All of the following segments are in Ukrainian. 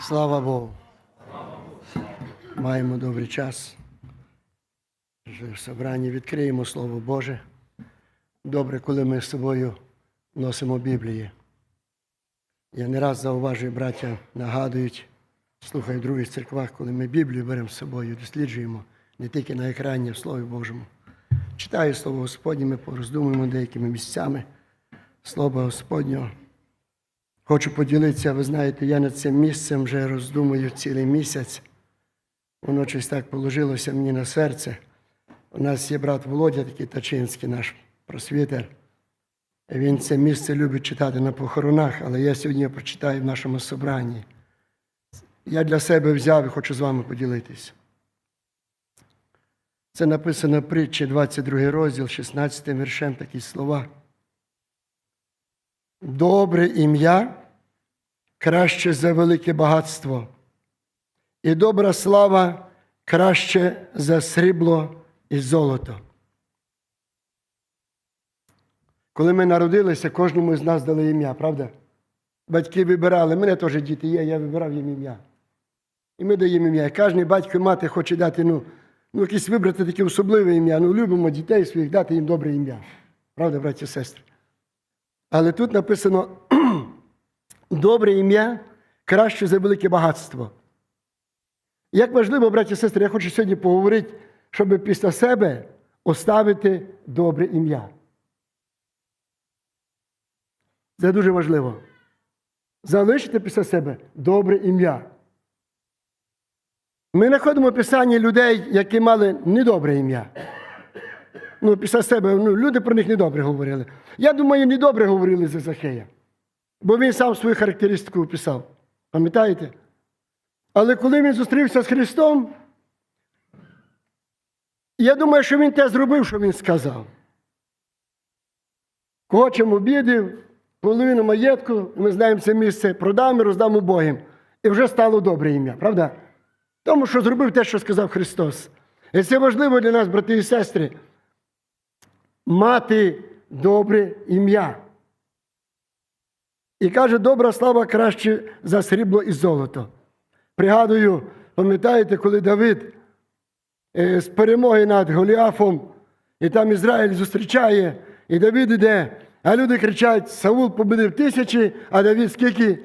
Слава Богу. Маємо добрий час. В собранні відкриємо Слово Боже. Добре, коли ми з собою носимо Біблії. Я не раз зауважую, браття нагадують, слухаю в других церквах, коли ми Біблію беремо з собою, досліджуємо не тільки на екрані, а в Слові Божому. Читаю Слово Господнє, ми пороздумуємо деякими місцями Слова Господнього. Хочу поділитися, ви знаєте, я над цим місцем вже роздумую цілий місяць. Воно щось так положилося мені на серце. У нас є брат Володя, такий Тачинський, наш просвітер. Він це місце любить читати на похоронах, але я сьогодні прочитаю в нашому собранні. Я для себе взяв і хочу з вами поділитися. Це написано в притчі 22 розділ, 16 віршем такі слова. Добре ім'я краще за велике багатство, і добра слава краще за срібло і золото. Коли ми народилися, кожному з нас дали ім'я, правда? Батьки вибирали, мене теж діти є, я вибирав їм ім'я. І ми даємо ім'я. Кожен батько і мати хоче дати, ну, ну, якесь вибрати таке особливе ім'я. Ну, любимо дітей своїх, дати їм добре ім'я. Правда, браті і сестри? Але тут написано добре ім'я краще за велике багатство. Як важливо, браті і сестри, я хочу сьогодні поговорити, щоб після себе оставити добре ім'я. Це дуже важливо. Залишити після себе добре ім'я. Ми знаходимо писання людей, які мали недобре ім'я. Ну, після себе ну, люди про них недобре говорили. Я думаю, недобре говорили за Захея. Бо він сам свою характеристику описав. Пам'ятаєте? Але коли він зустрівся з Христом, я думаю, що він те зробив, що він сказав. Кого чим обідив, половину маєтку, ми знаємо це місце, продам і роздам убогим. І вже стало добре ім'я, правда? Тому що зробив те, що сказав Христос. І це важливо для нас, брати і сестри, мати добре ім'я. І каже, добра слава краще за срібло і золото. Пригадую, пам'ятаєте, коли Давид е, з перемоги над Голіафом, і там Ізраїль зустрічає, і Давид іде, а люди кричать: Саул победив тисячі, а Давид скільки?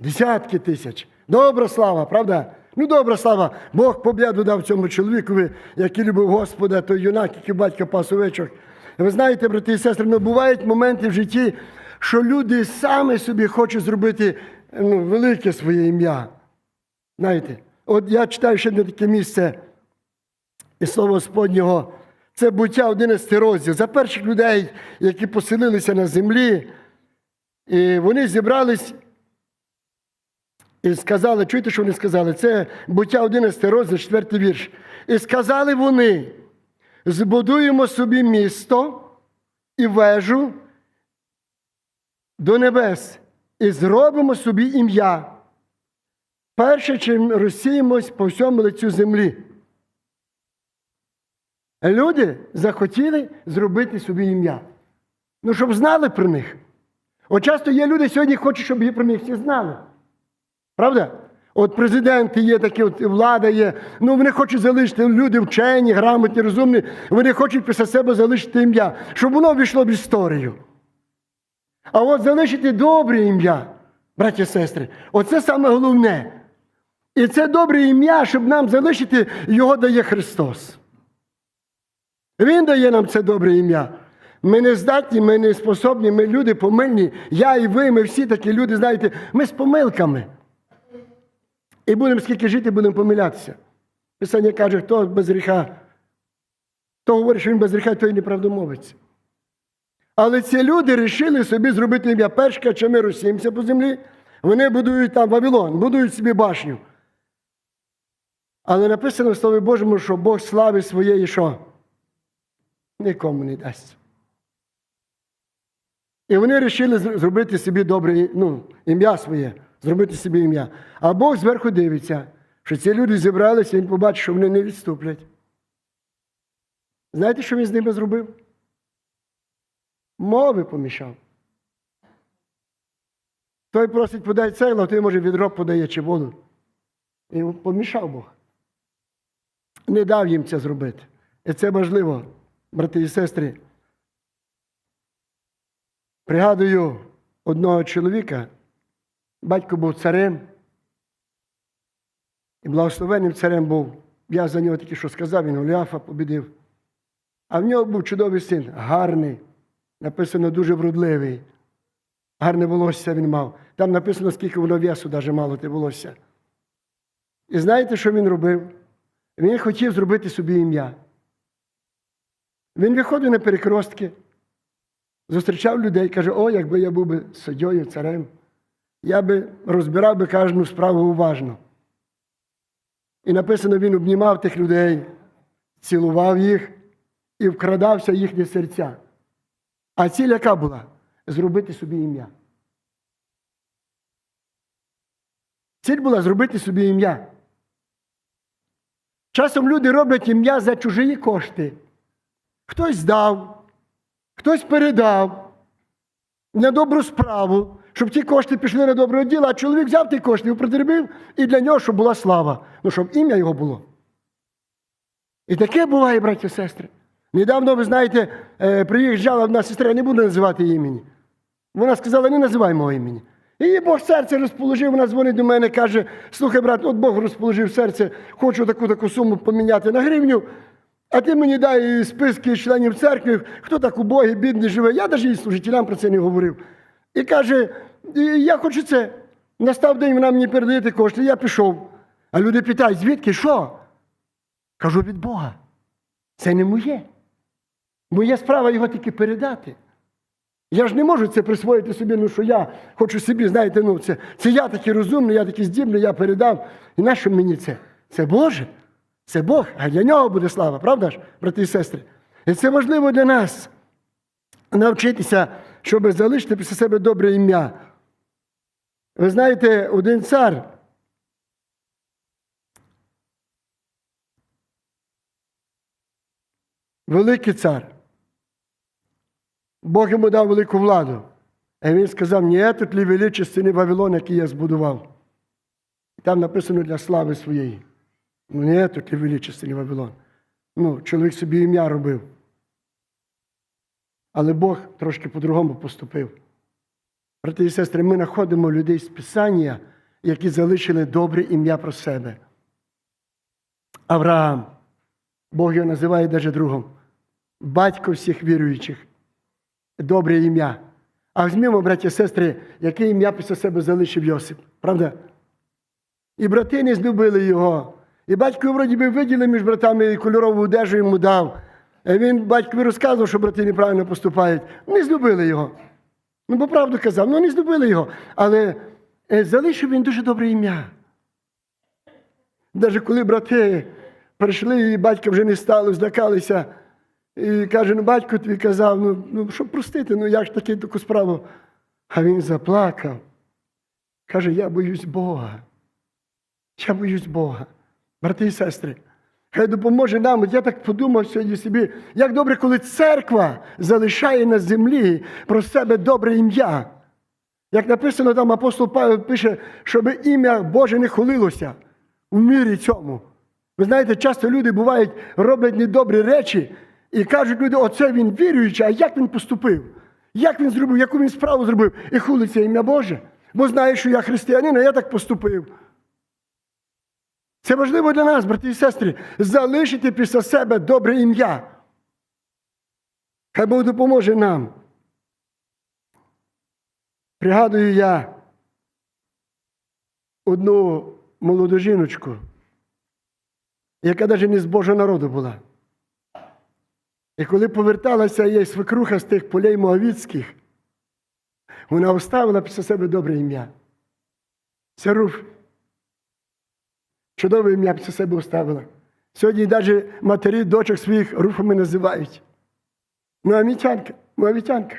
Десятки тисяч. Добра слава, правда? Ну, добра слава. Бог побіду дав цьому чоловікові, який любив Господа, той юнак, який батька пас овечок. Ви знаєте, брати і сестри, ну, бувають моменти в житті, що люди самі собі хочуть зробити ну, велике своє ім'я. Знаєте, от я читаю ще одне таке місце і слово Господнього. Це буття 11 розділ. За перших людей, які поселилися на землі, і вони зібрались і сказали, чуєте, що вони сказали? Це буття 11 розділ, 4 вірш. І сказали вони: збудуємо собі місто і вежу до небес, і зробимо собі ім'я, перше, чим розсіємось по всьому лицю землі. Люди захотіли зробити собі ім'я. Ну, щоб знали про них. От часто є люди сьогодні, хочуть, щоб про них всі знали. Правда? От президенти є такі, от влада є. Ну, вони хочуть залишити люди вчені, грамотні, розумні. Вони хочуть після себе залишити ім'я, щоб воно війшло в історію. А от залишити добре ім'я, браті і сестри, оце саме головне. І це добре ім'я, щоб нам залишити, його дає Христос. Він дає нам це добре ім'я. Ми не здатні, ми не способні, ми люди помильні. Я і ви, ми всі такі люди, знаєте, ми з помилками. І будемо скільки жити, будемо помилятися. Писання каже, хто без гріха, хто говорить, що він без гріха, той неправдомовець. Але ці люди вирішили собі зробити ім'я першка, чи ми розсімся по землі, вони будують там Вавилон, будують собі башню. Але написано в Слові Божому, що Бог слави своєї що? Нікому не дасть. І вони вирішили зробити собі добре ну, ім'я своє, зробити собі ім'я. А Бог зверху дивиться, що ці люди зібралися, він побачив, що вони не відступлять. Знаєте, що він з ними зробив? Мови помішав. Той просить подай цегло, а той, може, відро подає чи воду. І помішав Бог. Не дав їм це зробити. І це важливо, брати і сестри. Пригадую одного чоловіка, батько був царем, і благословенним царем був. Я за нього тільки що сказав, він Голіафа побідив. А в нього був чудовий син, гарний, написано дуже вродливий. Гарне волосся він мав. Там написано, скільки воно весу навіть мало те волосся. І знаєте, що він робив? Він хотів зробити собі ім'я. Він виходив на перекростки, зустрічав людей, каже, о, якби я був би суддєю, царем, я би розбирав би кожну справу уважно. І написано, він обнімав тих людей, цілував їх і вкрадався в їхні серця. А ціль яка була? Зробити собі ім'я. Ціль була зробити собі ім'я. Часом люди роблять ім'я за чужі кошти. Хтось здав, хтось передав на добру справу, щоб ті кошти пішли на добре діло, а чоловік взяв ті кошти і употребив, і для нього, щоб була слава, ну, щоб ім'я його було. І таке буває, браті і сестри. Недавно, ви знаєте, е, приїжджала одна сестра, я не буду називати імені. Вона сказала, не називай мого імені. І її Бог серце розположив, вона дзвонить до мене, каже, слухай, брат, от Бог розположив серце, хочу таку таку суму поміняти на гривню, а ти мені дай списки членів церкви, хто так убогий, бідний живе. Я навіть служителям про це не говорив. І каже, «І я хочу це. Настав день, вона мені передає кошти, я пішов. А люди питають, звідки, що? Кажу, від Бога. Це не моє. Моя справа його тільки передати. Я ж не можу це присвоїти собі, ну що я хочу собі, знаєте, ну це, це я такий розумний, я такий здібний, я передав. І нащо мені це? Це Боже, це Бог, а для нього буде слава, правда ж, брати і сестри? І це важливо для нас навчитися, щоб залишити після себе добре ім'я. Ви знаєте, один цар. Великий цар. Бог йому дав велику владу. А він сказав, ні, тут лі величественний Вавилон, який я збудував. Там написано для слави своєї. Ну, ні, тут лі величественний Вавилон. Ну, чоловік собі ім'я робив. Але Бог трошки по-другому поступив. Брати і сестри, ми знаходимо людей з Писання, які залишили добре ім'я про себе. Авраам, Бог його називає навіть другом, батько всіх віруючих добре ім'я. А візьмімо, браті і сестри, яке ім'я після себе залишив Йосип, правда? І брати не злюбили його. І батько вроді би виділив між братами і кольорову одежу йому дав. А він батькові розказував, що брати неправильно поступають. Не злюбили його. Ну, бо правду казав, ну не злюбили його. Але е, залишив він дуже добре ім'я. Навіть коли брати прийшли, і батька вже не стало, злякалися. І каже, ну батько твій казав, ну, ну щоб простити, ну як ж таки таку справу? А він заплакав. Каже, я боюсь Бога. Я боюсь Бога. Брати і сестри, хай допоможе нам. Я так подумав сьогодні собі, як добре, коли церква залишає на землі про себе добре ім'я. Як написано там апостол Павел пише, щоб ім'я Боже не хулилося в мірі цьому. Ви знаєте, часто люди бувають, роблять недобрі речі. І кажуть люди, оце він віруючий, а як він поступив? Як він зробив, яку він справу зробив? І хулиться ім'я Боже. Бо знає, що я християнин, а я так поступив. Це важливо для нас, брати і сестри, залишити після себе добре ім'я. Хай Бог допоможе нам. Пригадую я одну молоду жіночку, яка навіть не з Божого народу була. І коли поверталася її свекруха з тих полей Моавіцьких, вона оставила після себе добре ім'я. Це руф. Чудове ім'я після себе оставила. Сьогодні навіть матері дочок своїх руфами називають. Моавітянка, Моавітянка.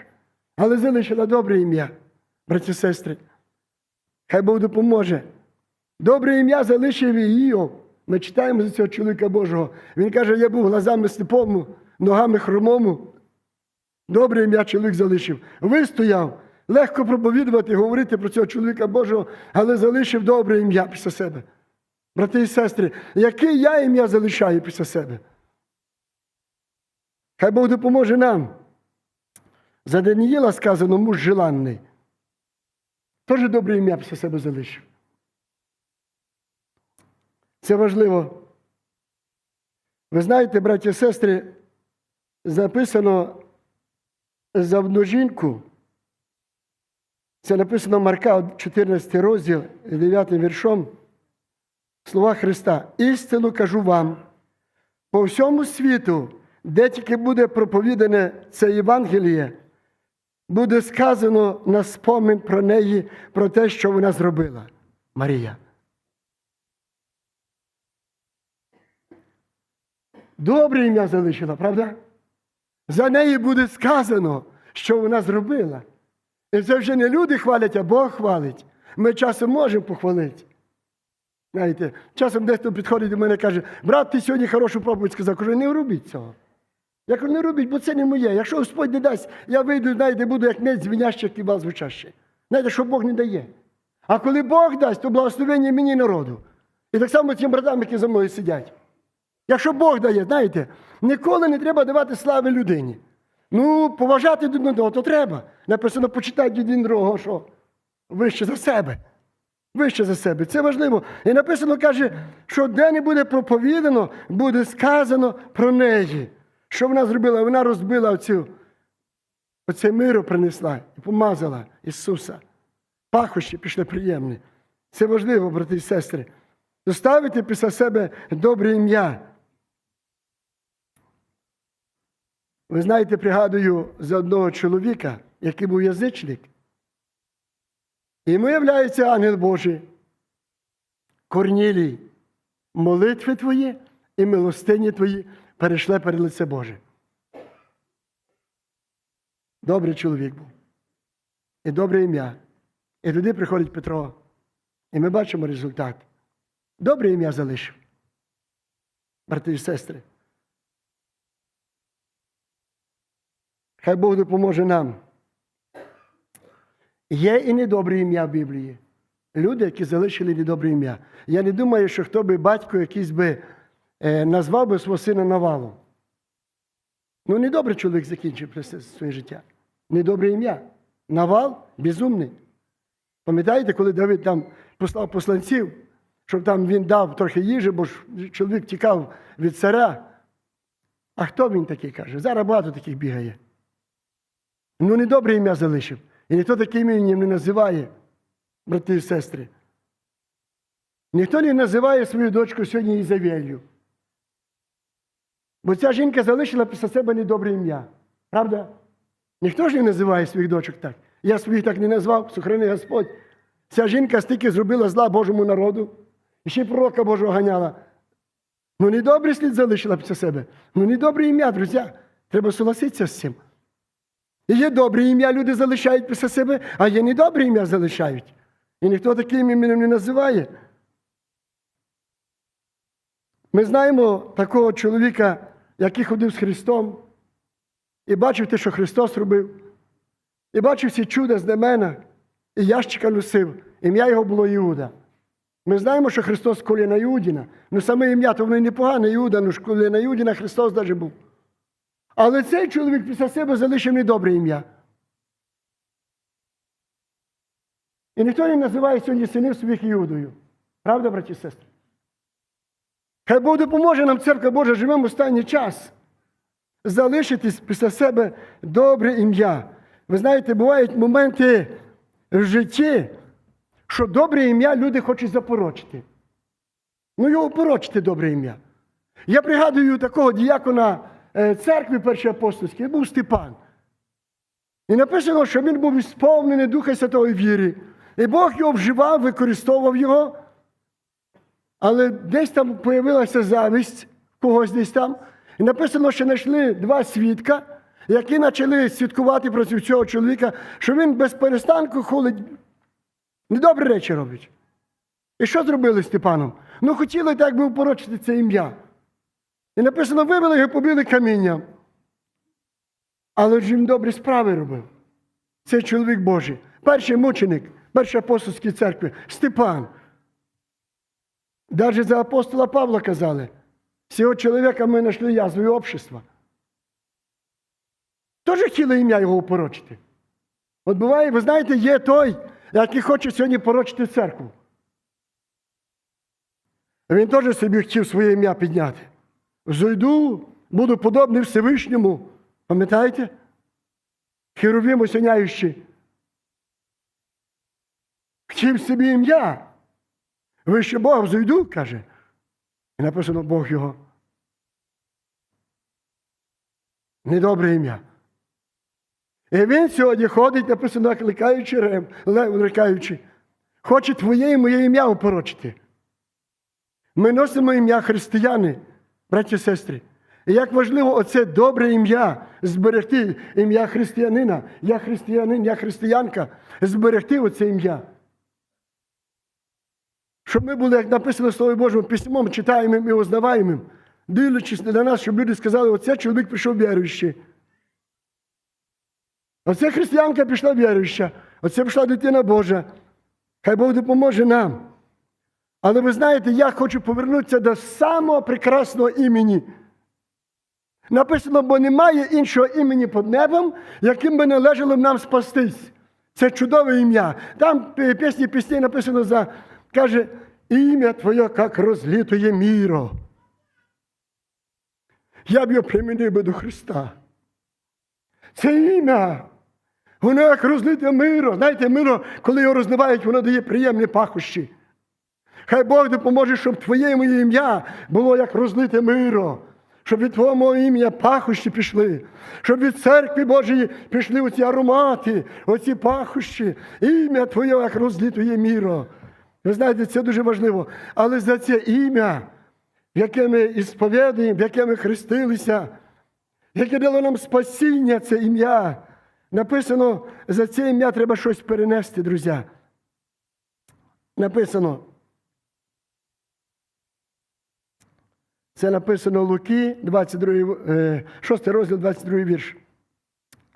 Але залишила добре ім'я, браті і сестри. Хай Бог допоможе. Добре ім'я залишив Іов. Ми читаємо за цього чоловіка Божого. Він каже, я був глазами сліпому, ногами хромому. Добре ім'я чоловік залишив. Вистояв, Легко проповідувати, говорити про цього чоловіка Божого, але залишив добре ім'я після себе. Брати і сестри, яке я ім'я залишаю після себе? Хай Бог допоможе нам. За Даніїла сказано муж желанний. Теж добре ім'я після себе залишив. Це важливо. Ви знаєте, браті і сестри, записано за одну жінку. Це написано Марка, 14 розділ, 9 віршом. Слова Христа. Істину кажу вам, по всьому світу, де тільки буде проповідане це Євангеліє, буде сказано на спомин про неї, про те, що вона зробила. Марія. Добре ім'я залишила, правда? За неї буде сказано, що вона зробила. І це вже не люди хвалять, а Бог хвалить. Ми часом можемо похвалити. Знаєте, часом дехто підходить до мене і каже, брат, ти сьогодні хорошу проповідь сказав. Кажу, не робіть цього. Я кажу, не робіть, бо це не моє. Якщо Господь не дасть, я вийду, знаєте, буду як мець звінящий, як кібал звучащий. Знаєте, що Бог не дає. А коли Бог дасть, то благословення мені народу. І так само тим братам, які за мною сидять. Якщо Бог дає, знаєте, ніколи не треба давати слави людині. Ну, поважати один одного, то треба. Написано, почитати один другого, що вище за себе. Вище за себе. Це важливо. І написано, каже, що де не буде проповідано, буде сказано про неї. Що вона зробила? Вона розбила оцю, оце миру принесла і помазала Ісуса. Пахощі пішли приємні. Це важливо, брати і сестри. Доставити після себе добре ім'я. Ви знаєте, пригадую за одного чоловіка, який був язичник. Йому являється ангел Божий. Корнілій, молитви твої і милостині твої перейшли перед лице Боже. Добрий чоловік був. І добре ім'я. І туди приходить Петро. І ми бачимо результат. Добре ім'я залишив. Брати і сестри. Хай Бог допоможе нам. Є і недобре ім'я в Біблії. Люди, які залишили недобре ім'я. Я не думаю, що хто би батько якийсь би е, назвав би свого сина навалом. Ну, недобрий чоловік закінчив своє життя. Недобре ім'я. Навал безумний. Пам'ятаєте, коли Давид там послав посланців, щоб там він дав трохи їжі, бо ж чоловік тікав від царя. А хто він такий каже? Зараз багато таких бігає. Ну, недобре ім'я залишив. І ніхто таким іменем не називає, брати і сестри. Ніхто не називає свою дочку сьогодні Ізавелью. Бо ця жінка залишила після себе недобре ім'я. Правда? Ніхто ж не називає своїх дочок так. Я своїх так не назвав, сохрани Господь. Ця жінка стільки зробила зла Божому народу, і ще пророка Божого ганяла. Ну, недобрий слід залишила після себе. Ну, недобре ім'я, друзі. Треба согласитися з цим. І є добре ім'я, люди залишають після себе, а є недобре ім'я залишають. І ніхто таким іменем не називає. Ми знаємо такого чоловіка, який ходив з Христом, і бачив те, що Христос робив, і бачив всі чуда знамена, і ящика носив. Ім'я його було Іуда. Ми знаємо, що Христос коліна Іудіна. Ну саме ім'я, то воно і непогане Іуда, ну ж коліна Іудіна Христос навіть був. Але цей чоловік після себе залишив недобре ім'я. І ніхто не називає сьогодні синів своїх Іудою. Правда, браті і сестри? Хай Бог допоможе нам, церква Божа, живемо останній час. Залишитись після себе добре ім'я. Ви знаєте, бувають моменти в житті, що добре ім'я люди хочуть запорочити. Ну, його порочити добре ім'я. Я пригадую такого діякона церкви Першої апостольської, був Степан. І написано, що він був сповнений Духа Святої віри. І Бог його вживав, використовував його. Але десь там появилася завість когось десь там. І написано, що знайшли два свідка, які почали свідкувати проти цього чоловіка, що він без перестанку ходить, недобрі речі робить. І що зробили з Степаном? Ну, хотіли так би упорочити це ім'я. І написано, вивели його, побили камінням. Але ж він добрі справи робив. Це чоловік Божий. Перший мученик, перший апостольській церкви Степан. Навіть за апостола Павла казали, цього чоловіка ми знайшли язвою общества. Теж хотіли ім'я його упорочити. От буває, ви знаєте, є той, який хоче сьогодні порочити церкву. Він теж собі хотів своє ім'я підняти. Зайду, буду подобний Всевишньому. Пам'ятаєте? Херовім осяняючи. Хотів собі ім'я. Вище Бога зайду, каже. І написано Бог його. Недобре ім'я. І він сьогодні ходить, написано, кликаючи рем, лев, рикаючи. Хоче твоє і моє ім'я опорочити. Ми носимо ім'я християни, браті і сестри. Як важливо оце добре ім'я зберегти ім'я християнина, я християнин, я християнка, зберегти оце ім'я. Щоб ми були, як написано в Слові Божому, письмом читаємим і узнаваємим, дивлячись на нас, щоб люди сказали, оце чоловік прийшов віруючий. Оце християнка пішла віруюча, оце пішла дитина Божа. Хай Бог допоможе нам. Але ви знаєте, я хочу повернутися до самого прекрасного імені. Написано, бо немає іншого імені під небом, яким би належало нам спастись. Це чудове ім'я. Там пісні пісні написано за, каже, ім'я Твоє, як розлітує міро. Я б його примінив би до Христа. Це ім'я. Воно як розлите миро. Знаєте, миро, коли його розливають, воно дає приємні пахощі. Хай Бог допоможе, щоб твоє моє ім'я було як розлите миро. Щоб від Твого ім'я пахощі пішли, щоб від церкви Божої пішли оці аромати, оці пахощі, ім'я Твоє, як розлітує міро. Ви знаєте, це дуже важливо. Але за це ім'я, яке ми ісповідуємо, в яке ми хрестилися, яке дало нам спасіння, це ім'я. Написано, за це ім'я треба щось перенести, друзі. Написано. Це написано Луки, 22, е, 6 розділ, 22 вірш.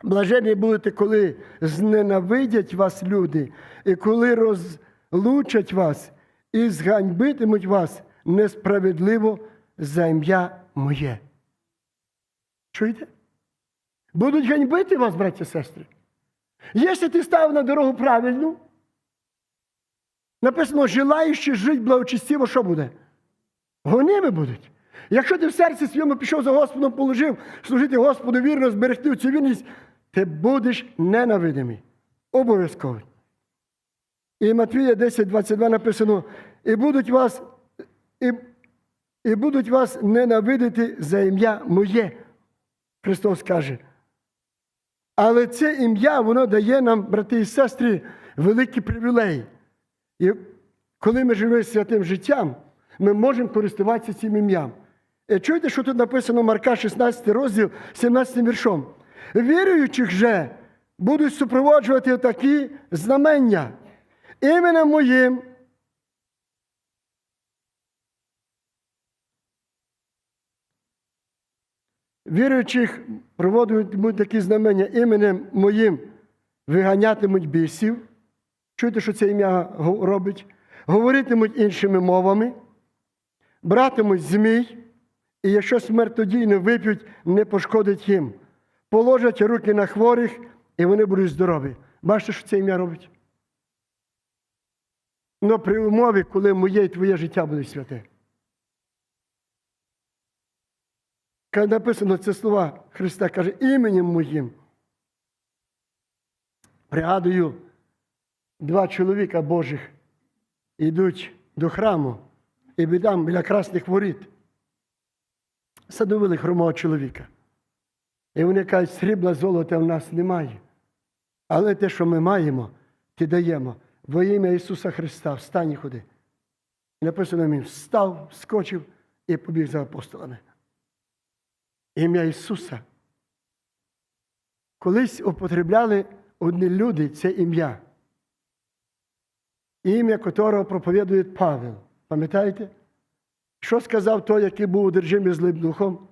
Блажені будете, коли зненавидять вас люди, і коли розлучать вас і зганьбитимуть вас несправедливо за ім'я моє. Чуєте? Будуть ганьбити вас, браті і сестри. Якщо ти став на дорогу правильну, написано, желаючи жити благочестиво, що буде? Гоними будуть. Якщо ти в серці своєму пішов за Господом, положив служити Господу вірно, зберегти цю вірність, ти будеш ненавидимий. Обов'язково. І Матвія 10, 22 написано, і будуть вас, і, і будуть вас ненавидити за ім'я моє. Христос каже. Але це ім'я, воно дає нам, брати і сестри, великий привілей. І коли ми живемо святим життям, ми можемо користуватися цим ім'ям. І чуєте, що тут написано Марка 16 розділ 17 віршом? Віруючих же будуть супроводжувати такі знамення. Іменем моїм. Віруючих проводитимуть такі знамення іменем моїм виганятимуть бісів. Чуєте, що це ім'я робить? Говоритимуть іншими мовами, братимуть змій, і якщо смертодійно вип'ють, не пошкодить їм. Положать руки на хворих, і вони будуть здорові. Бачите, що це ім'я робить? Ну, при умові, коли моє і твоє життя буде святе. Коли написано це слова Христа, каже, іменем моїм. Пригадую, два чоловіка Божих йдуть до храму і бідам біля красних воріт. Садовили хромого чоловіка. І вони кажуть, срібла золота в нас немає. Але те, що ми маємо, ти даємо. Во ім'я Ісуса Христа, встань і ходи. І написано він встав, скочив і побіг за апостолами. Ім'я Ісуса. Колись употребляли одні люди це ім'я. Ім'я котрого проповідує Павел. Пам'ятаєте? Що сказав той, який був одержимий злим духом?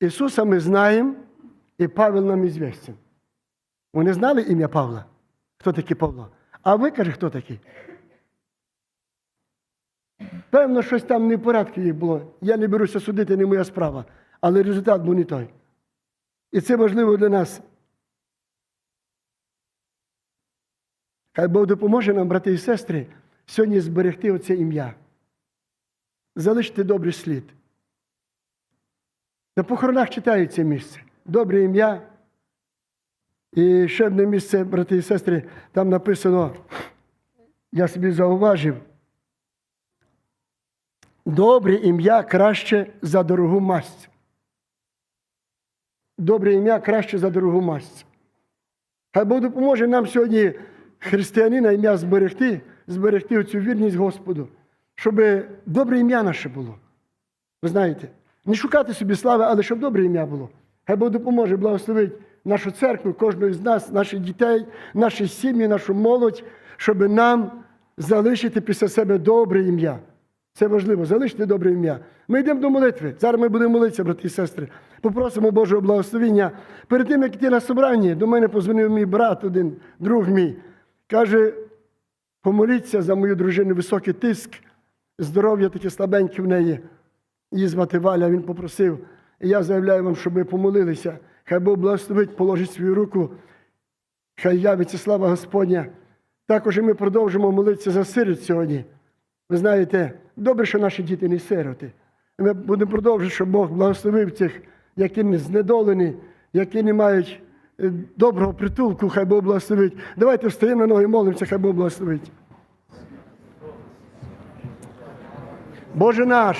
Ісуса ми знаємо, і Павел нам ізвістен. Вони знали ім'я Павла? Хто такий Павло? А ви каже, хто такий? Певно, щось там не в порядку їх було. Я не беруся судити, не моя справа. Але результат був не той. І це важливо для нас. Хай Бог допоможе нам, брати і сестри, сьогодні зберегти оце ім'я. Залишити добрий слід. На похоронах читають це місце. Добре ім'я. І ще одне місце, брати і сестри, там написано, я собі зауважив. Добре ім'я краще за дорогу масть. Добре ім'я краще за дорогу масть. Хай Бог допоможе нам сьогодні християнина ім'я зберегти, зберегти оцю вірність Господу, щоб добре ім'я наше було. Ви знаєте, не шукати собі слави, але щоб добре ім'я було. Хай Бог допоможе благословити нашу церкву, кожного з нас, наших дітей, наші сім'ї, нашу молодь, щоб нам залишити після себе добре ім'я. Це важливо, залишити добре ім'я. Ми йдемо до молитви. Зараз ми будемо молитися, брати і сестри. Попросимо Божого благословення. Перед тим, як йти на собрання, до мене позвонив мій брат, один друг мій. Каже, помоліться за мою дружину високий тиск, здоров'я таке слабеньке в неї. Її звати Валя, він попросив. І я заявляю вам, щоб ви помолилися. Хай Бог благословить, положить свою руку, хай явиться слава Господня. Також і ми продовжимо молитися за сиріт сьогодні. Ви знаєте, добре, що наші діти не сироти. І Ми будемо продовжувати, щоб Бог благословив цих, які не знедолені, які не мають е, доброго притулку, хай Бог благословить. Давайте встаємо на ноги, молимося, хай Бог благословить. Боже наш,